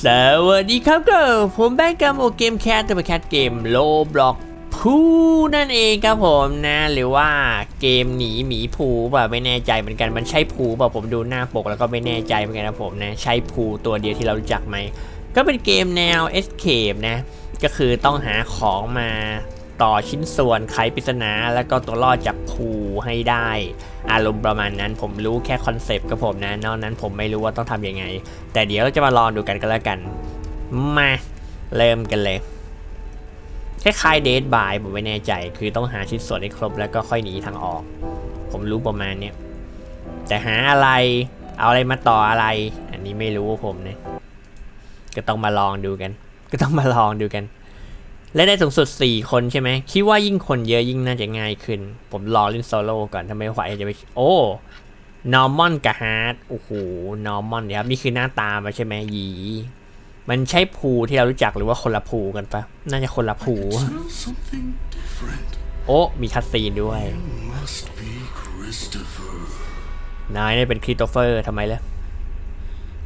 สวัสดีครับก็ผมแบงค์กับโอเกมแคทตัวแคทเกมโลบล็อกพูนั่นเองครับผมนะ หรือว่าเกมหนีหมีภูแบบไม่แน่ใจเหมือนกันมันใช่ภูแบบผมดูหน้าปกแล้วก็ไม่แน่ใจเหมือนกันนะผมนะใช่ภูตัวเดียวที่เรารู้จักไหมก็เป็นเกมแนว Escape นะ ก็คือต้องหาของมา ต่อชิ้นส่วนไขปริศนาแล้วก็ตัวรอดจากภูให้ได้ อารมณ์ประมาณนั้นผมรู้แค่คอนเซปต์กับผมนะ นอกนั้นผมไม่รู้ว่าต้องทำยังไง แต่เดี๋ยวเราจะมาลองดูกันก็แล้วกัน มาเริ่มกันเลยคล้ายๆเดทบายผมไม่แน่ใจ คือต้องหาชิ้นส่วนให้ครบแล้วก็ค่อยหนีทางออก ผมรู้ประมาณเนี้ยแต่หาอะไรเอาอะไรมาต่ออะไร อันนี้ไม่รู้ผมนะก็ต้องมาลองดูกัน ก็ต้องมาลองดูกัน และได้สูงสุด 4 คนใช่ไหมคิดว่ายิ่งคนเยอะยิ่งน่าจะง่ายขึ้น ผมรอเล่นโซโล่ก่อนทำไมไหวจะไปโอ้นอร์มอนกับฮาร์ดโอ้โหนอร์มอนเนี่ยครับนี่คือหน้าตามาใช่ไหมหยีมันใช่ภูที่เรารู้จักหรือว่าคนละภูกันปะน่าจะคนละภู Smell something different. โอ้มีคัสซีนด้วย Must be Christopher. นายนี่เป็นคริสโตเฟอร์ทำไมล่ะ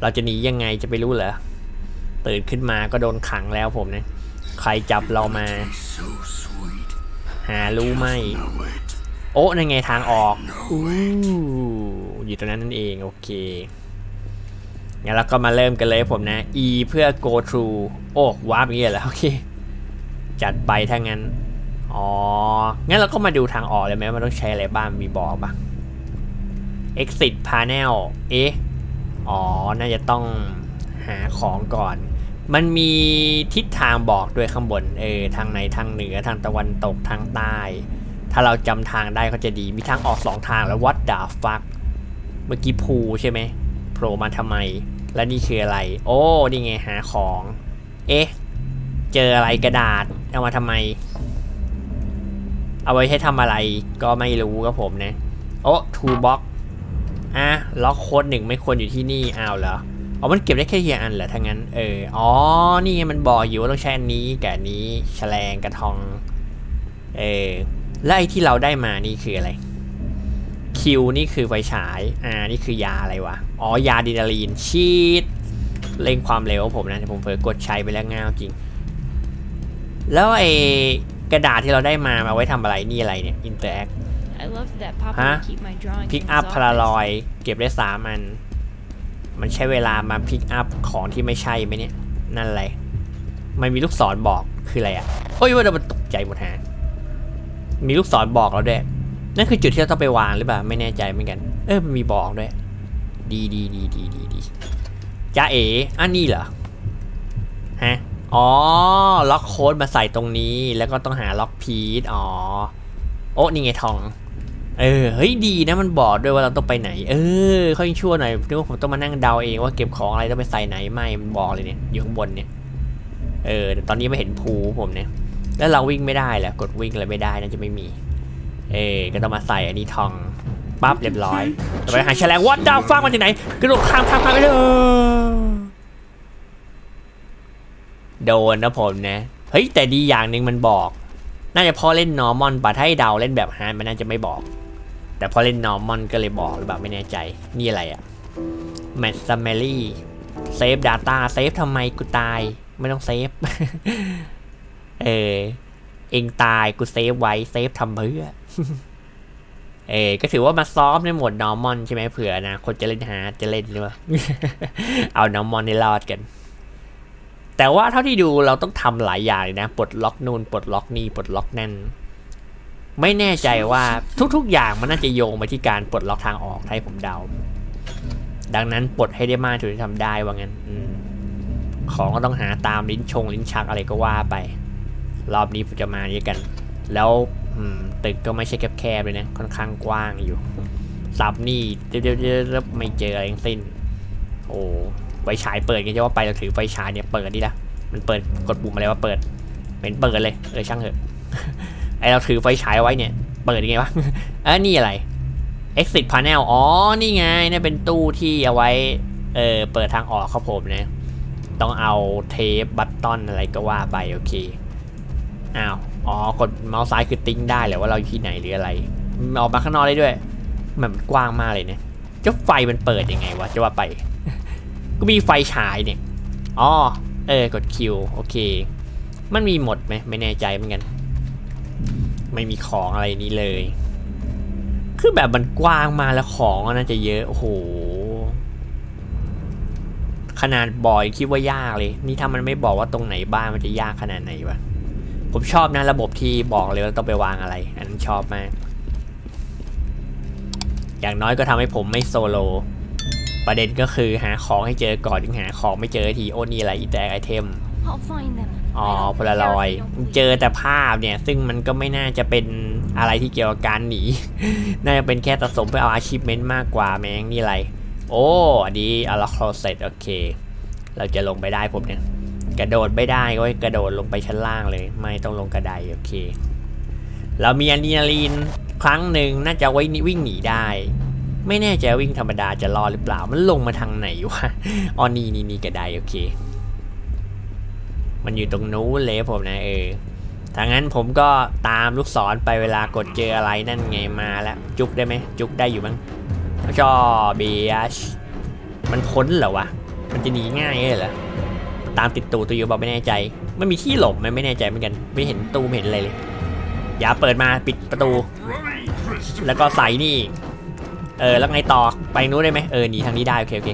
เราจะหนียังไงจะไปรู้เหรอตื่นขึ้นมาก็โดนขังแล้วผมเนี่ย ใครจับเรามา หารู้ไหม โอ้นั่นไงทางออกอู้อยู่ตรงนั้นนั่นเอง โอเคงั้นเราก็มาเริ่มกันเลยผมนะ E เพื่อ go through โอ้วาร์ปอย่างเงี้ยเหรอโอเค จัดไปถ้างั้น อ๋อ งั้นเราก็มาดูทางออกเลยไหมมันต้องใช้อะไรบ้าง มีบอกปะ exit panel เอ๊ะ อ๋อ น่าจะต้องหาของก่อน มันมีทิศทางบอกด้วยข้างบนเออทางไหนทางเหนือทางตะวันตกทางใต้ ถ้าเราจำทางได้ก็จะดีมีทางออกสองทางแล้ววัดดาฟักเมื่อกี้ภูใช่ไหมโผล่มาทำไม และนี่คืออะไร โอ้นี่ไงหาของ เอ๊ะ เจออะไรกระดาษเอามาทำไม เอาไว้ใช้ทำอะไรก็ไม่รู้ครับผมนะ โอ้ทูบ็อกอะล็อกโค้ดหนึ่งไม่ควรอยู่ที่นี่อ้าวเหรอ อ๋อมันเก็บได้แค่ทีละอันเหรอถ้างั้น เออ อ๋อ นี่ไงมันบอกอยู่ว่าต้องใช้อันนี้กับอันนี้แฉลงกระทอง เออแล้วไอ้ที่เราได้มานี่คืออะไร คิวนี่คือไฟฉาย อ่า นี่คือยาอะไรวะ อ๋อ ยาดีนาลีนชีดเร่งความเร็วผมนะแต่ผมเผลอกดใช้ไปแล้วง่าวจริง แล้วไอ้กระดาษที่เราได้มามาไว้ทำอะไร นี่อะไรเนี่ย อินเตอร์แอค I love that Papa Huh? would keep my drawing พิก in อัพ his พาราล office. อย เก็บได้สามอัน มันใช้เวลามาพิกอัพของที่ไม่ใช่ไหมเนี่ย นั่นอะไร มันมีลูกศรบอกคืออะไรอะโอ้ยว่าเราตกใจหมดฮะมีลูกศรบอกเราด้วยนั่นคือจุดที่เราต้องไปวางหรือเปล่าไม่แน่ใจเหมือนกัน เออมันมีบอกด้วย ดีดีดีดีดีดีจ้าเอ๋อันนี้เหรอฮะอ๋อล็อกโค้ดมาใส่ตรงนี้แล้วก็ต้องหาล็อกพีทอ๋อโอ้นี่ไงทอง เออเฮ้ยดีนะมันบอกด้วยว่าเราต้องไปไหน เออค่อยชั่วหน่อยนึกว่าผมต้องมานั่งเดาเองว่าเก็บของอะไรต้องไปใส่ไหนไม่มันบอกเลยเนี่ยอยู่ข้างบนเนี่ยเออแต่ตอนนี้ไม่เห็นภูผมเนี่ยแล้วเราวิ่งไม่ได้แหละกดวิ่งอะไรไม่ได้น่าจะไม่มี เออก็ต้องมาใส่อันนี้ทองปั๊บเรียบร้อยต่อไปหาแฉลงวัดดาวฟังมาที่ไหนกระโดดข้ามข้ามข้ามไปเลยโดนนะผมนะเฮ้ยแต่ดีอย่างหนึ่งมันบอก น่าจะพอเล่นนอร์มอนปะถ้าให้เดาเล่นแบบฮาร์ดมันน่าจะไม่บอก แต่พอเล่นนอร์มอนก็เลยบอกหรือเปล่าไม่แน่ใจ นี่อะไรอะแมทซัมเมลี่เซฟดาต้าเซฟทำไมกูตาย ไม่ต้องเซฟ เออ เองตายกูเซฟไว้ เซฟทำเพื่อ เออก็ถือว่ามาซ้อมในหมดนอร์มอนใช่ไหมเผื่อนะ คนจะเล่นฮาร์ดจะเล่นหรือเปล่า เอานอร์มอนให้รอดกัน แต่ว่าเท่าที่ดูเราต้องทำหลายอย่างเลยนะ ปลดล็อกนู่นปลดล็อกนี่ปลดล็อกนั่น ไม่แน่ใจว่าทุกๆ อย่างมันน่าจะโยงมาที่การปลดล็อกทางออกให้ผมเดา ดังนั้นปลดให้ได้มากถึงจะทำได้ว่างั้นอของก็ต้องหาตามลิ้นชงลิ้นชักอะไรก็ว่าไป รอบนี้ผมจะมาด้วยกัน แล้วตึกก็ไม่ใช่แคบๆเลยนะค่อนข้างกว้างอยู่สับนี่เดี๋ยวๆๆไม่เจออะไรทั้งสิ้น โอ้ไฟฉายเปิดกันจะว่าไปเราถือไฟฉายเนี่ยเปิดดิละมันเปิดกดปุ่มอะไรว่าเปิดเป็นเปิดเลยเออช่างเถอะ ไอเราถือไฟฉายไว้เนี่ย เปิดยังไงวะเออนี่อะไร exit panel อ๋อ นี่ไงนี่เป็นตู้ที่เอาไว้ เออเปิดทางออกครับผมนะ ต้องเอาเทปบัตตอนอะไรก็ว่าไปโอเค อ้าว อ๋อ กดเมาส์ซ้ายคือติ้งได้แหละว่าเราอยู่ที่ไหนหรืออะไร ออกมาข้างนอกได้ด้วย มันกว้างมากเลยเนี่ยเจ้าไฟมันเปิดยังไงวะจะว่าไป ก็มีไฟฉายเนี่ย อ๋อ เออ กดคิวโอเค มันมีหมดไหมไม่แน่ใจเหมือนกัน ไม่มีของอะไรนี้เลย คือแบบมันกว้างมาแล้วของน่าจะเยอะ โอ้โห ขนาดบอยคิดว่ายากเลย นี่ถ้ามันไม่บอกว่าตรงไหนบ้างมันจะยากขนาดไหนวะ ผมชอบนะระบบที่บอกเลยว่าต้องไปวางอะไร อันนั้นชอบมาก อย่างน้อยก็ทำให้ผมไม่โซโล ประเด็นก็คือหาของให้เจอก่อนถึงหาของไม่เจอทีโอ้นี่อะไรอีแตกไอเทม I'll find them. อ๋อ I don't พลารอย care if you don't เจ believe อแต่ภาพเนี่ย ซึ่งมันก็ไม่น่าจะเป็นอะไรที่เกี่ยวกับการหนี น่าจะเป็นแค่สะสมเพื่อเอาอาชีพเมนต์มากกว่าแม่งนี่อะไร โอ้อันนี้อาร์คลเซตโอเค เราจะลงไปได้ผมเนี่ย กระโดดไม่ได้ก็ให้กระโดดลงไปชั้นล่างเลย ไม่ต้องลงกระไดโอเค เรามีอะดรีนาลีนครั้งหนึ่งน่าจะไว้วิ่งหนีได้ไม่แน่ใจวิ่งธรรมดาจะรอดหรือเปล่า มันลงมาทางไหนวะ อ๋อนี่นี่นี่กระไดโอเค มันอยู่ตรงนู้นเลยผมนะเออถ้างั้นผมก็ตามลูกศรไปเวลากดเจออะไรนั่นไงมาแล้ว จุกได้ไหม จุกได้อยู่มั้งชอเบียชมันพ้นเหรอวะ มันจะหนีง่ายเลยเหรอ ตามติดตูตัวอยู่บอกไม่แน่ใจ ไม่มีที่หลบมันไม่แน่ใจเหมือนกัน ไม่เห็นตู้ไม่เห็นอะไรเลย อย่าเปิดมาปิดประตู แล้วก็ใส่นี่ เออแล้วไงต่อ ไปนู้นได้ไหมเออหนีทางนี้ได้โอเคโอเค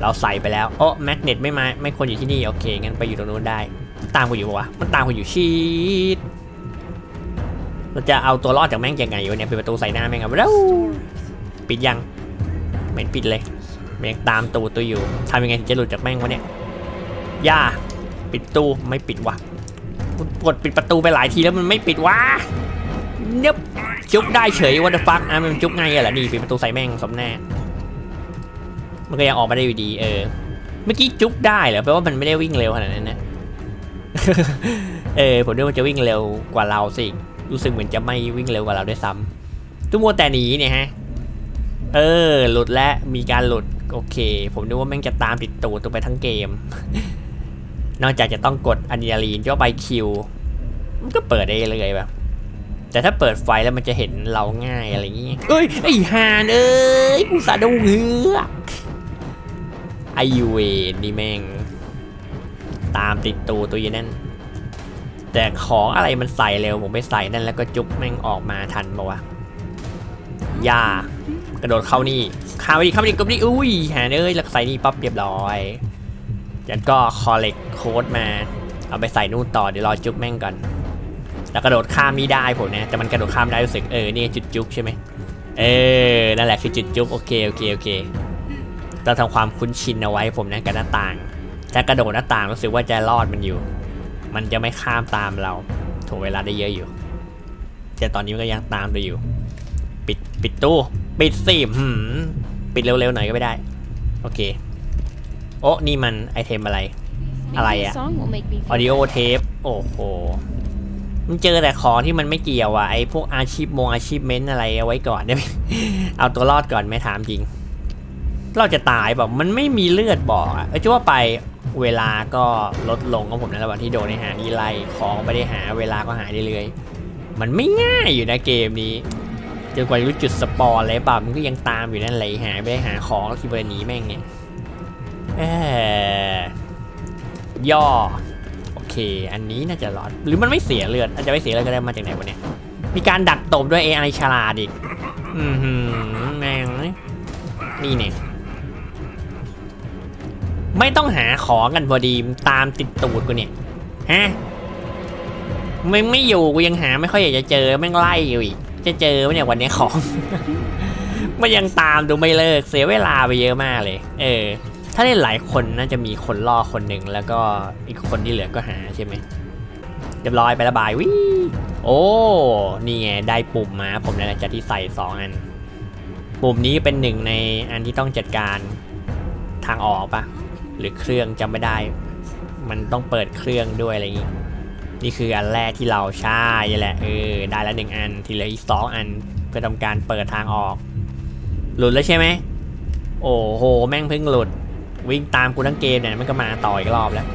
เราใส่ไปแล้ว โอ้แมกเนตไม่มา ไม่ควรอยู่ที่นี่โอเคงั้นไปอยู่ตรงนู้นได้ ตามกูอยู่ปะวะ มันตามกูอยู่ชีดเราจะเอาตัวรอดจากแม่งยังไงวะเนี่ยปิดประตูใส่หน้าแม่งเอาแล้วปิดยังไม่ปิดเลยแม่งตามตูดตัวอยู่ทำยังไงถึงจะหลุดจากแม่งวะเนี่ยย่าปิดตู้ไม่ปิดวะกดปิดประตูไปหลายทีแล้วมันไม่ปิดวะเนบจุกได้เฉยวันฟักอะมันจุกไงอะล่ะนี่ปิดประตูใส่แม่งสมแน่มันก็ยังออกมาได้อยู่ดีเออเมื่อกี้จุกได้เหรอแปลว่ามันไม่ได้วิ่งเร็วขนาดนั้นนะ เออผมนึกว่าจะวิ่งเร็วกว่าเราสิรู้สึกเหมือนจะไม่วิ่งเร็วกว่าเราด้วยซ้ำทุกโมวแต่หนีเนี่ยฮะ เออ หลุดและมีการหลุดโอเค ผมนึกว่าแม่งจะตามติดตูดตัวไปทั้งเกม นอกจากจะต้องกดอะดรีนาลีนก็ไปคิว มันก็เปิดได้เลยแบบ แต่ถ้าเปิดไฟแล้วมันจะเห็นเราง่ายอะไรอย่างงี้ เอ้ย ไอ้หานเอ้ย กูสะดุ้งเฮือกไอเวนนี่แม่ง ตามติดตัวตัวยันนั่นแต่ของอะไรมันใส่เร็วผมไปใส่นั่นแล้วก็จุกแม่งออกมาทันปะวะยากระโดดเข้านี่ข้าไปดิเข้าไปดิกบนี่อุ้ยหาเอ้ยแล้วใส่นี่ปั๊บเรียบร้อยแล้วก็คอเล็กโค้ดมา เอาไปใส่นู่นต่อเดี๋ยวรอจุกแม่งก่อนแล้วกระโดดข้ามนี่ได้ผมนะแต่มันกระโดดข้ามได้รู้สึกเออนี่จุดจุกใช่ไหมเออนั่นแหละคือจุดจุกโอเคโอเคโอเคเราทำความคุ้นชินเอาไว้ผมนะกับหน้าต่าง ถ้ากระโดดหน้าต่างรู้สึกว่าจะรอดมันอยู่ มันจะไม่ข้ามตามเราถ่วงเวลาได้เยอะอยู่ แต่ตอนนี้มันก็ยังตามเราอยู่ ปิดปิดตู้ปิดสิหืมปิดเร็วๆหน่อยก็ไม่ได้ โอเค โอ้นี่มันไอเทมอะไร อะไรอะออดิโอเทปโอ้โหมันเจอแต่ของที่มันไม่เกี่ยวอะไอพวกอาชีพมงอาชีพเมนอะไรเอาไว้ก่อนได้ไหมเอาตัวรอดก่อนไม่ถามจริง เราจะตายแบบมันไม่มีเลือดบอกอะจะว่าไป เวลาก็ลดลงของผมในระหว่างที่โดนในหานี่ไล่ของไม่ได้หาเวลาก็หายเรื่อยๆมันไม่ง่ายอยู่นะเกมนี้จนกว่าจะรู้จุดสปอร์อะไรเปล่ามันก็ยังตามอยู่นั่นเลยหาไม่ได้หาของแล้วที่เบอร์หนีแม่งเนี่ยย่อโอเค อันนี้น่าจะรอดหรือมันไม่เสียเลือดอาจจะไม่เสียเลือดก็ได้มาจากไหนวะเนี่ยมีการดักตบด้วย AI ฉลาดอีก อือหือแม่งนี่เนี่ย ไม่ต้องหาของกันพอดีตามติดตูดกูเนี่ยฮะไม่ไม่อยู่กูยังหาไม่ค่อยอยากจะเจอแม่งไล่อยู่อีกจะเจอไหมเนี่ยวันนี้ของ มันยังตามดูไม่เลิกเสียเวลาไปเยอะมากเลย เออ ถ้าเล่นหลายคนน่าจะมีคนล่อคนหนึ่งแล้วก็อีกคนที่เหลือก็หาใช่ไหมเรียบร้อยไประบายวิโอ้นี่ไงได้ปุ่มมา ผมเลยจะที่ใส่สองอัน ปุ่มนี้เป็นหนึ่งในอันที่ต้องจัดการทางออกปะ หรือเครื่องจำไม่ได้ มันต้องเปิดเครื่องด้วยอะไรอย่างงี้ นี่คืออันแรกที่เราใช่แหละเออได้แล้วหนึ่งอันทีเหลืออีกสองอันเพื่อทำการเปิดทางออก หลุดแล้วใช่ไหมโอ้โหแม่งเพิ่งหลุด วิ่งตามกูทั้งเกมเนี่ยมันก็มาต่ออีกรอบแล้ว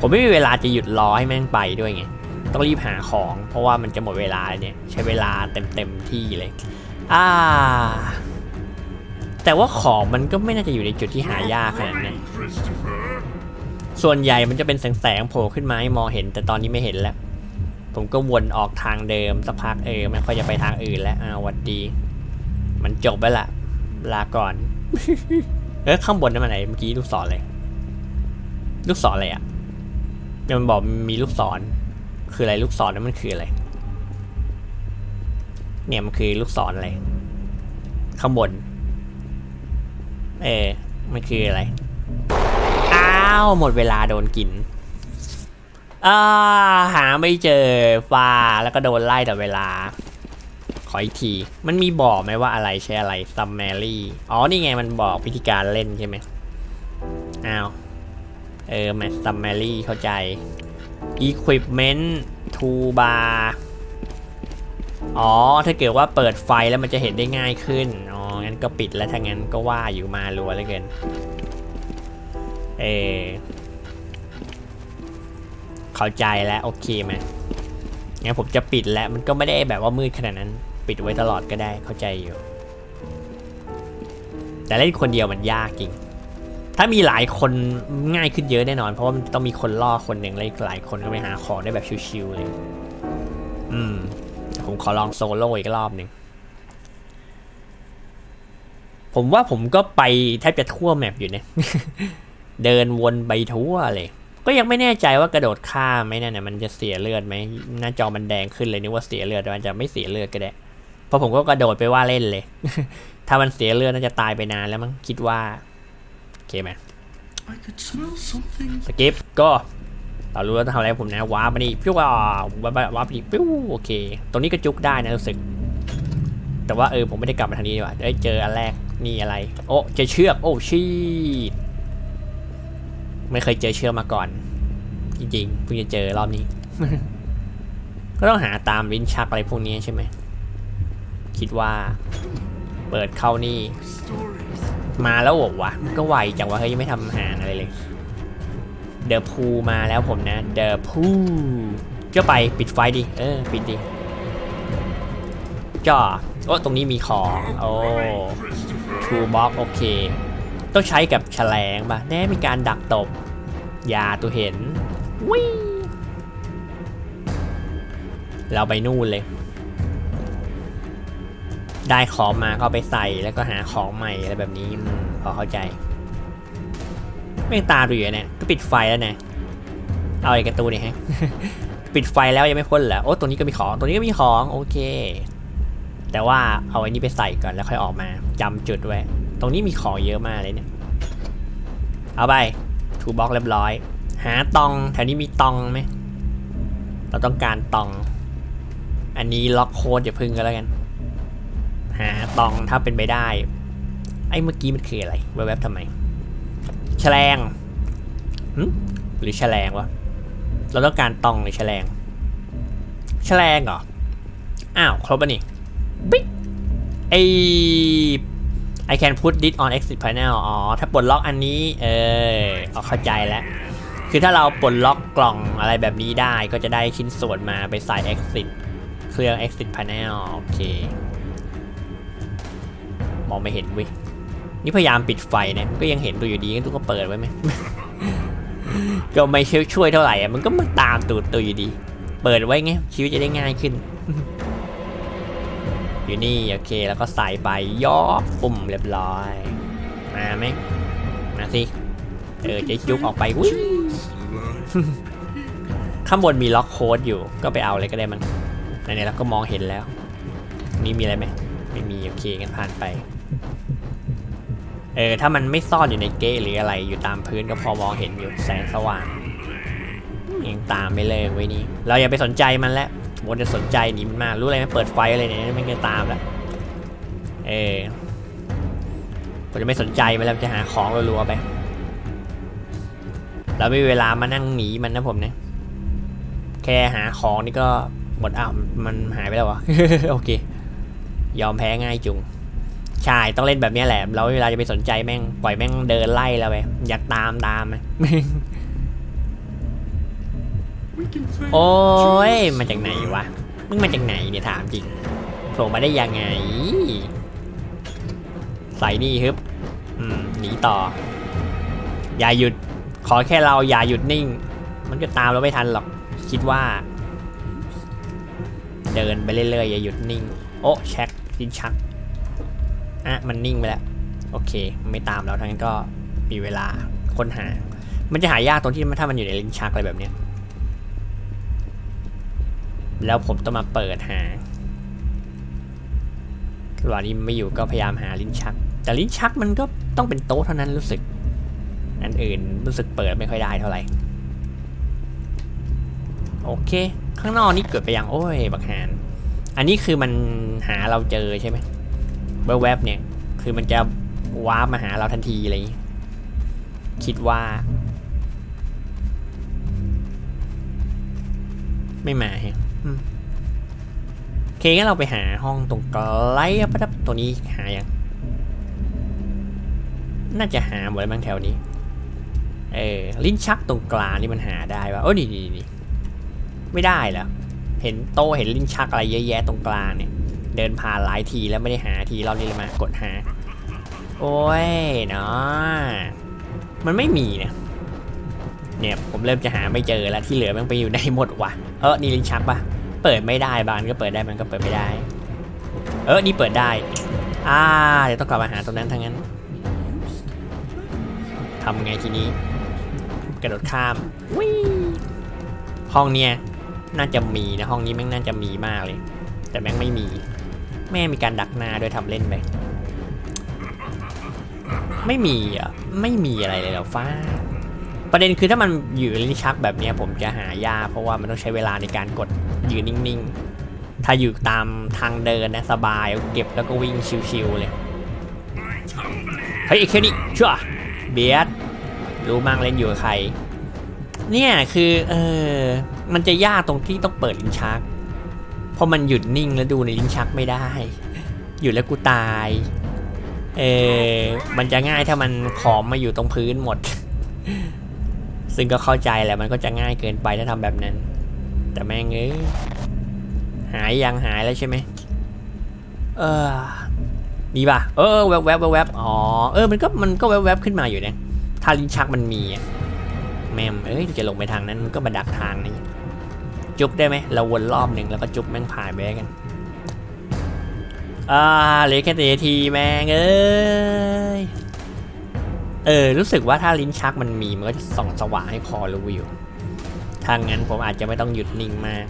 ผมไม่มีเวลาจะหยุดรอให้แม่งไปด้วยไงต้องรีบหาของ เพราะว่ามันจะหมดเวลาเนี่ยใช้เวลาเต็มเต็มที่เลย อ่า แต่ว่าของมันก็ไม่น่าจะอยู่ในจุดที่หายากขนาดนั้นส่วนใหญ่มันจะเป็นแสงๆโผล่ขึ้นมาให้มองเห็น แต่ตอนนี้ไม่เห็นแล้ว ผมก็วนออกทางเดิมสักพักเออไม่ค่อยจะไปทางอื่นแล้วอ้าวหวัดดี มันจบไปละลาก่อน เออข้างบนนั่นมันไหนเมื่อกี้ลูกศรเลย ลูกศรอะไรอะเนี่ยมันบอกมีลูกศร คืออะไรลูกศรนั้นมันคืออะไร เนี่ยมันคือลูกศรอะไรข้างบน เออมันคืออะไร อ้าว หมดเวลาโดนกินอ่าหาไม่เจอฟ้าแล้วก็โดนไล่แต่เวลา ขออีกที มันมีบอกไหมว่าอะไรใช้อะไรซัมแมรี่ อ๋อ นี่ไงมันบอกวิธีการเล่นใช่ไหมอ้าว เออแมซัมแมรี่เข้าใจ Equipment to bar อ๋อ ถ้าเกิดว่าเปิดไฟแล้วมันจะเห็นได้ง่ายขึ้น อ๋อ งั้นก็ปิดแล้วถ้างั้นก็ว่าอยู่มารัวเหลยเกิน เออเข้าใจแล้วโอเคไหมงั้นผมจะปิดแล้วมันก็ไม่ได้แบบว่ามืดขนาดนั้น ปิดไว้ตลอดก็ได้เข้าใจอยู่ แต่เล่นคนเดียวมันยากจริง ถ้ามีหลายคนง่ายขึ้นเยอะแน่นอน เพราะว่ามันต้องมีคนล่อคนหนึ่งแล้วอีกหลายคนก็ไปหาของได้แบบชิวๆเลย อืมผมขอลองโซโล่อีกรอบหนึ่ง ผมว่าผมก็ไปแทบจะทั่วแมปอยู่เนี่ยเดินวนไปทั่วเลย ก็ยังไม่แน่ใจว่ากระโดดข้ามไหมนั่นน่ะมันจะเสียเลือดไหมหน้าจอมันแดงขึ้นเลยนึกว่าเสียเลือดแต่มันจะไม่เสียเลือดก็ได้เพราะผมก็กระโดดไปว่าเล่นเลย ถ้ามันเสียเลือดน่าจะตายไปนานแล้วมั้งคิดว่าโอเคไหม I could smell something สกิปก็เรารู้แล้วต้องทำอะไรผมนะว้าร์ปมานี่ปิ้วว้าว้าร์ปว้าร์ปนี่ปิ้วโอเค ตรงนี้ก็จุกได้นะรู้สึก แต่ว่าเออผมไม่ได้กลับมาทางนี้ดีกว่าได้เจออันแรกนี่อะไร โอ้เจอเชือกโอ้ชีตไม่เคยเจอเชือกมาก่อน จริงๆเพิ่งจะเจอรอบนี้ ก็ต้องหาตามลิ้นชักอะไรพวกนี้ใช่ไหมคิดว่า เปิดเข้านี่ มาแล้วเหวะมันก็ไวจังวะเฮ้ยยังไม่ทำอาหารอะไรเลยเดอะพูมาแล้วผมนะเดอะพูก็ไปปิดไฟดิเออ ปิดดิ จ่อโอ้ตรงนี้มีของ โอ้ทูบ็อกโอเค ต้องใช้กับแฉลงป่ะแน่มีการดักตบอย่าตัวเห็นวิเราไปนู่นเลย ได้ของมาก็ไปใส่แล้วก็หาของใหม่อะไรแบบนี้พอเข้าใจ ไม่ตาดูอยู่เนี่ยก็ปิดไฟแล้วเนี่ยเอาไอ้กระตูนี่ฮะ ปิดไฟแล้วยังไม่พ้นเหรอโอ้ตรงนี้ก็มีของตรงนี้ก็มีของ โอเค แต่ว่าเอาอ้นี่ไปใส่ก่อนแล้วค่อยออกมาจำจุดไว้ ตรงนี้มีของเยอะมากเลยเนี่ย เอาไปทูบ็อกเรียบร้อย หาตองแถวนี้มีตองไหมเราต้องการตอง อันนี้ล็อกโค้ดอย่าพึ่งก็แล้วกัน หาตองถ้าเป็นไปได้ ไอ้เมื่อกี้มันคืออะไรแวบๆทำไมแฉลงหรือแฉลงวะเราต้องการตองหรือแฉลงแฉลงเหรออ้าวครบป่ะนี่ ปิ๊กไอ I can put this on exit panel อ๋อ ถ้าปลดล็อกอันนี้ เออเอาเข้าใจแล้ว คือถ้าเราปลดล็อกกล่องอะไรแบบนี้ได้ก็จะได้ชิ้นส่วนมาไปใส่ exit เครื่อง exit panel โอเค มองไม่เห็นเว้ยนี่พยายามปิดไฟนะมันก็ยังเห็นตัวอยู่ดีงั้นตัวก็เปิดไว้ไหม ก็ไม่ช่วยช่วยเท่าไหร่อะ มันก็มาตามตูดตัวอยู่ดี เปิดไว้ไงชีวิตจะได้ง่ายขึ้น อยู่นี่โอเคแล้วก็ใส่ไปย่อปุ่มเรียบร้อย มาไหมมาสิเออจะยุกออกไปอุ้ยข้างบนมีล็อกโค้ดอยู่ก็ไปเอาเลยก็ได้มันไหนๆเราก็มองเห็นแล้ว นี่มีอะไรไหมไม่มีโอเคงั้นผ่านไปเออถ้ามันไม่ซ่อนอยู่ในเก๊หรืออะไรอยู่ตามพื้นก็พอมองเห็นอยู่แสงสว่างยังตามไปเลยไว้นี่เราอย่าไปสนใจมันแล้ว มดจะสนใจหนีมันมากรู้อะไรไหมเปิดไฟอะไรเนี่ยไม่จะตามแล้วเออผมจะไม่สนใจมันแล้วจะหาของรัวๆไป เราไม่มีเวลามานั่งหนีมันนะผมเนี่ยแค่หาของนี่ก็หมดอ้าวมันหายไปแล้ววะโอเค ยอมแพ้ง่ายจุงใช่ต้องเล่นแบบนี้แหละ เราเวลาจะไปสนใจแม่งปล่อยแม่งเดินไล่เราไปอยากตามตามไหม โอ้ยมาจากไหนวะ มึงมาจากไหนเนี่ยถามจริงโผล่มาได้ยังไง ใส่นี่ฮึบอืมหนีต่อ อย่าหยุด ขอแค่เราอย่าหยุดนิ่ง มันก็ตามเราไม่ทันหรอก คิดว่า เดินไปเรื่อยๆอย่าหยุดนิ่ง โอ้แช็คลิ้นชัก อะ มันนิ่งไปแล้ว โอเค ไม่ตามเราทั้งนั้นก็มีเวลาค้นหา มันจะหายากตรงที่ถ้ามันอยู่ในลิ้นชักอะไรแบบเนี้ย แล้วผมต้องมาเปิดหาระหว่างนี้ไม่อยู่ก็พยายามหาลิ้นชัก แต่ลิ้นชักมันก็ต้องเป็นโต๊ะเท่านั้นรู้สึก อันอื่นรู้สึกเปิดไม่ค่อยได้เท่าไหร่ โอเค ข้างนอกนี่เกิดไปยังโอ้ยบักหานอันนี้คือมันหาเราเจอใช่ไหมแวบๆเนี่ย คือมันจะว้าร์ปมาหาเราทันทีอะไรอย่างงี้คิดว่า ไม่มาฮะอืมโอเค งั้นเราไปหาห้องตรงไกลประดับตัวนี้หายังน่าจะหาหมดแล้วมั้งแถวนี้ เออลิ้นชักตรงกลางนี่มันหาได้ปะโอ้นี่นี่ไม่ได้เหรอเห็นโตเห็นลิ้นชักอะไรเยอะแยะตรงกลางเนี่ย เดินผ่านหลายทีแล้วไม่ได้หาทีเรอบนี้เลยมากดหา โอ้ยเนาะมันไม่มีเนี่ยเนี่ยผมเริ่มจะหาไม่เจอแล้วที่เหลือมันไปอยู่ในหมดว่ะเออนี่ลิ้นชักปะ เปิดไม่ได้บานก็เปิดได้มันก็เปิดไม่ได้ เออนี่เปิดได้อ่าเดี๋ยวต้องกลับมาหาตรงนั้นทั้งนั้นทำไงทีนี้ กระโดดข้ามวิห้องเนี้ยน่าจะมีนะห้องนี้แม่งน่าจะมีมากเลย แต่แม่งไม่มี แม่มีการดักหน้าด้วยทำเล่นไปไม่มีอะไม่มีอะไรเลยเหรอฟ้า ประเด็นคือถ้ามันอยู่ลิ้นชักแบบนี้ผมจะหายา เพราะว่ามันต้องใช้เวลาในการกดยืนนิ่งๆ ถ้าอยู่ตามทางเดินนะสบายเก็บแล้วก็วิ่งชิวๆเลยเฮ้ยไอ้แค่นี้ชั่วเบียดรู้มั่งเล่นอยู่กับใคร เนี่ยคือเออมันจะยากตรงที่ต้องเปิดลิ้นชัก เพราะมันหยุดนิ่งแล้วดูในลิ้นชักไม่ได้หยุดแล้วกูตายเออมันจะง่ายถ้ามันขอมมาอยู่ตรงพื้นหมด ซึ่งก็เข้าใจแหละมันก็จะง่ายเกินไปถ้าทำแบบนั้น แต่แม่งเอ้ยหายยังหายแล้วใช่ไหมเออมีป่ะเออแวบแวบแวบอ๋อเออมันก็มันก็แวบแวบขึ้นมาอยู่เนี่ยถ้าลิ้นชักมันมีอะแม่มเอ้ยจะลงไปทางนั้นมันก็มาดักทางนี่จุ๊บได้ไหมเราวนรอบหนึ่งแล้วก็จุ๊บแม่งผ่านไปแล้วกันอ่าเหลือแค่ตีทีแม่งเอ้ย เออ รู้สึกว่าถ้าลิ้นชักมันมี มันก็จะส่องสว่างให้พอรู้อยู่ถ้างั้นผมอาจจะไม่ต้องหยุดนิ่งมาก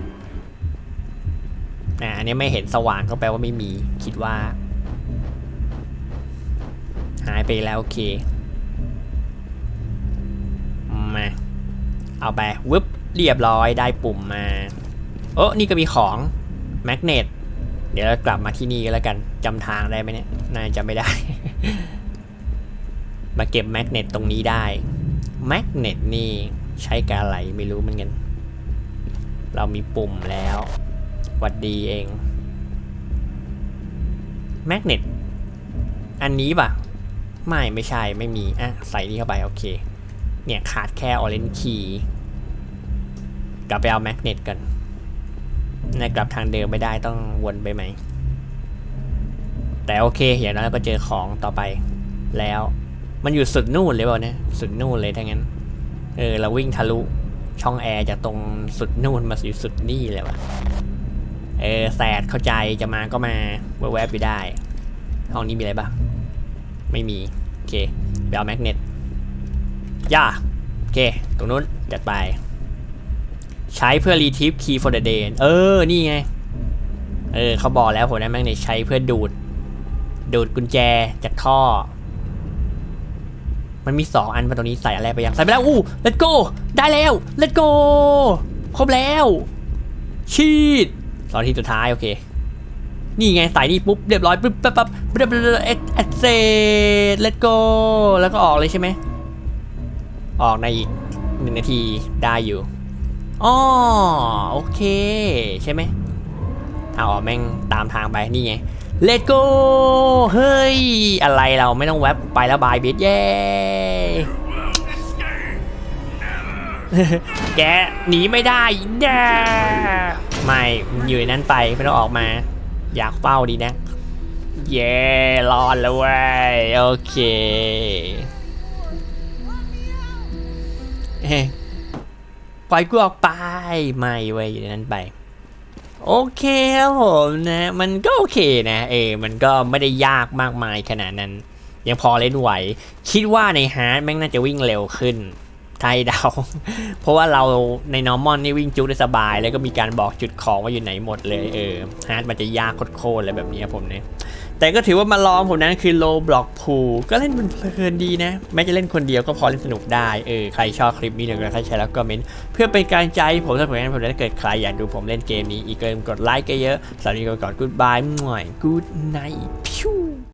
อ่าอันนี้ไม่เห็นสว่างก็แปลว่าไม่มี คิดว่า หายไปแล้วโอเค มา เอาไปวึบเรียบร้อยได้ปุ่มมาโอ้นี่ก็มีของแมกเนตเดี๋ยวเรากลับมาที่นี่ก็แล้วกันจำทางได้ไหมเนี่ย น่าจะไม่ได้ มาเก็บแมกเนตตรงนี้ได้แมกเนตนี่ใช้กับอะไรไม่รู้เหมือนกัน เรามีปุ่มแล้วหวัดดีเองแมกเนตอันนี้ปะไม่ไม่ใช่ไม่มีอะใส่นี่เข้าไปโอเค เนี่ยขาดแค่ออเรนคีกลับไปเอาแมกเนตกันนกลับทางเดิมไม่ได้ต้องวนไปไหม แต่โอเคอย่างนั้นเราก็เจอของต่อไปแล้ว มันอยู่สุดนู่นเลยเปล่าเนี่ยสุดนู่นเลยทั้งนั้น เออเราวิ่งทะลุช่องแอร์จากตรงสุดนู่นมาสู่สุดนี่เลยวะเออแสดเข้าใจจะมาก็มาแวบๆไปได้ ห้องนี้มีอะไรบ้างไม่มี โอเคไปเอาแมกเนตย่าโอเค ตรงนู้นจัดไป ใช้เพื่อ retrieve key for the day เออ นี่ไง เออเขาบอกแล้วผมได้แมกเนตใช้เพื่อดูด ดูดกุญแจจากท่อ มันมีสองอันมาตรงนี้ใส่อะไรไปยังใส่ไปแล้วอู้ let's go ได้แล้ว let's go ครบแล้ว ชีดสองทีสุดท้าย โอเค นี่ไงใส่นี่ปุ๊บ เรียบร้อยปุ๊บปั๊บปั๊บปั๊บปั๊บเอ็กเอ็กเซ let's go แล้วก็ออกเลยใช่ไหม ออกในอีกหนึ่งนาทีได้อยู่อ๋อโอเค ใช่ไหมเอาออกแม่งตามทางไปนี่ไง let's go เฮ้ย อะไรเราไม่ต้องแวบไปแล้วบายเบสเย้แกหนีไม่ได้แน่ไม่อยู่ในนั้นไปไม่ต้องออกมา อยากเฝ้าดีนะ เย้รอดแล้วเว้ยโอเคเฮ้ปล่อยกูออกไป ไม่เว้ยอยู่ในนั้นไป โอเคครับผมนะมันก็โอเคนะเออมันก็ไม่ได้ยากมากมายขนาดนั้น ยังพอเล่นไหว คิดว่าในฮาร์ดแม่งน่าจะวิ่งเร็วขึ้นไทยเดา เพราะว่าเราในนอร์มอนนี่วิ่งจุกได้สบาย แล้วก็มีการบอกจุดของว่าอยู่ไหนหมดเลยเออฮาร์ดมันจะยากโคตรๆเลยแบบนี้ครับผมเนี่ย แต่ก็ถือว่ามาลองผมนั้นคือโลบล็อกพูก็เล่นเพลินดีนะแม้จะเล่นคนเดียวก็พอเล่นสนุกได้เออใครชอบคลิปนี้เดี๋ยวก็ใครใช้แล้วก็เมนต์เพื่อเป็นการใจผมถ้าผมนั้นผมจะเกิดใครอยากดูผมเล่นเกมนี้อีกเกิมกดไลค์ก็เยอะสำหรับวันนี้ก็ก่อนกูดบายหน่อยกูดไนท์พิว